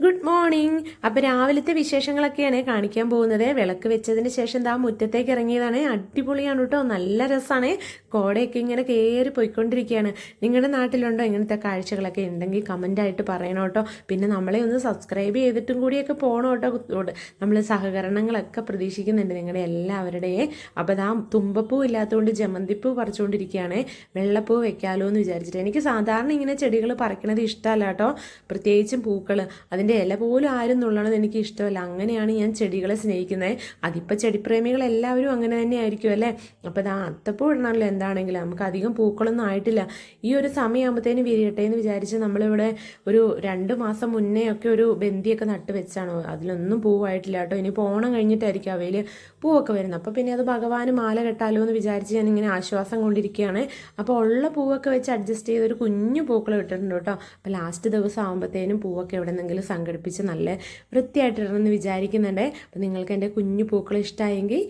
Good morning അപ്പോൾ രാവിലത്തെ വിശേഷങ്ങളൊക്കെയാണ് കാണിക്കാൻ പോകുന്നത്. വിളക്ക് വെച്ചതിന് ശേഷം ദാ മുറ്റത്തേക്ക് ഇറങ്ങിയതാണ്. അടിപൊളിയാണ് കേട്ടോ. നല്ല രസമാണ് കോടയൊക്കെ ഇങ്ങനെ കയറി പോയിക്കൊണ്ടിരിക്കുകയാണ്. നിങ്ങളുടെ നാട്ടിലുണ്ടോ ഇങ്ങനത്തെ കാഴ്ചകളൊക്കെ? ഉണ്ടെങ്കിൽ കമന്റായിട്ട് പറയണം കേട്ടോ. പിന്നെ നമ്മളെ ഒന്ന് സബ്സ്ക്രൈബ് ചെയ്തിട്ടും കൂടിയൊക്കെ പോകണം കേട്ടോ. നമ്മൾ സഹകരണങ്ങളൊക്കെ പ്രതീക്ഷിക്കുന്നുണ്ട് നിങ്ങളുടെ എല്ലാവരുടെയും അപ്പോൾ ദാ തുമ്പപ്പൂ ഇല്ലാത്തതുകൊണ്ട് ജമന്തിപ്പൂ പറിച്ചുകൊണ്ടിരിക്കുകയാണ്. വെള്ളപ്പൂ വെക്കാലോ എന്ന് വിചാരിച്ചിട്ട്. എനിക്ക് സാധാരണ ഇങ്ങനെ ചെടികൾ പറിക്കണത് ഇഷ്ടമല്ല കേട്ടോ. പ്രത്യേകിച്ചും പൂക്കൾ അതിന്റെ ഇല പോലും ആരും നുള്ളണത് എനിക്ക് ഇഷ്ടമല്ല. അങ്ങനെയാണ് ഞാൻ ചെടികളെ സ്നേഹിക്കുന്നത് അതിപ്പോൾ ചെടിപ്രേമികൾ എല്ലാവരും അങ്ങനെ തന്നെ ആയിരിക്കും അല്ലേ? അപ്പോൾ ഇതാ അത്തപ്പൂ ഇടണമല്ലോ എന്താണെങ്കിലും. നമുക്ക് അധികം പൂക്കളൊന്നും ആയിട്ടില്ല. ഈ ഒരു സമയമാകുമ്പോഴത്തേന് വിരിയട്ടെ എന്ന് വിചാരിച്ച് നമ്മളിവിടെ ഒരു രണ്ട് മാസം മുന്നേ ഒക്കെ ഒരു ബന്ധിയൊക്കെ നട്ട് വെച്ചാണ്. അതിലൊന്നും പൂവായിട്ടില്ല കേട്ടോ. ഇനി ഓണം കഴിഞ്ഞിട്ടായിരിക്കും അവയിൽ പൂവൊക്കെ വരുന്നത്. അപ്പോൾ പിന്നെ അത് ഭഗവാന് മാല കെട്ടാലോ എന്ന് വിചാരിച്ച് ഞാൻ ഇങ്ങനെ ആശ്വാസം കൊണ്ടിരിക്കുകയാണ്. അപ്പോൾ ഉള്ള പൂവൊക്കെ വെച്ച് അഡ്ജസ്റ്റ് ചെയ്ത് ഒരു കുഞ്ഞു പൂക്കൾ ഇട്ടിട്ടുണ്ട് കേട്ടോ. അപ്പോൾ ലാസ്റ്റ് ദിവസം ആകുമ്പോഴത്തേനും പൂവൊക്കെ എവിടെ എവിടെന്നെങ്കിലും സംഘടിപ്പിച്ച് നല്ല വൃത്തിയായിട്ടിടണമെന്ന് വിചാരിക്കുന്നുണ്ട്. അപ്പോൾ നിങ്ങൾക്ക് എന്റെ കുഞ്ഞു പൂക്കൾ ഇഷ്ടമായെങ്കിൽ